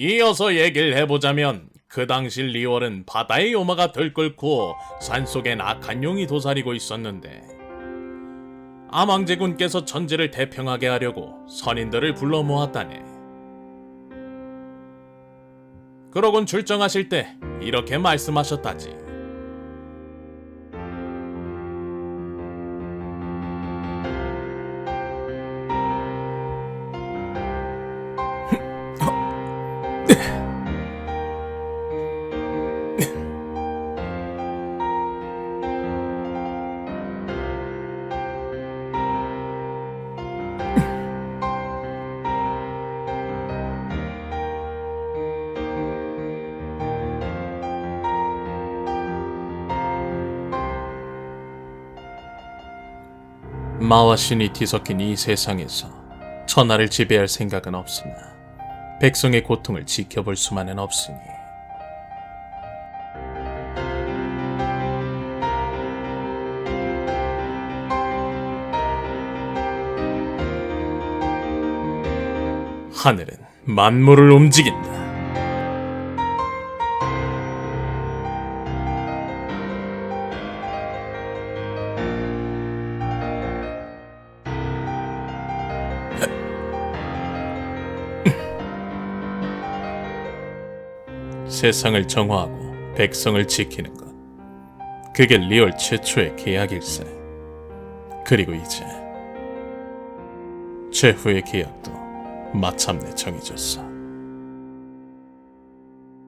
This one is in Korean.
이어서 얘기를 해보자면 그 당시 리월은 바다의 요마가 들끓고 산속엔 악한 용이 도사리고 있었는데 암왕제군께서 천지를 태평하게 하려고 선인들을 불러 모았다네. 그러곤 출정하실 때 이렇게 말씀하셨다지. 마와 신이 뒤섞인 이 세상에서 천하를 지배할 생각은 없으나 백성의 고통을 지켜볼 수만은 없으니 하늘은 만물을 움직인다. 세상을 정화하고 백성을 지키는 것. 그게 리얼 최초의 계약일세. 그리고 이제 최후의 계약도 마침내 정해졌어.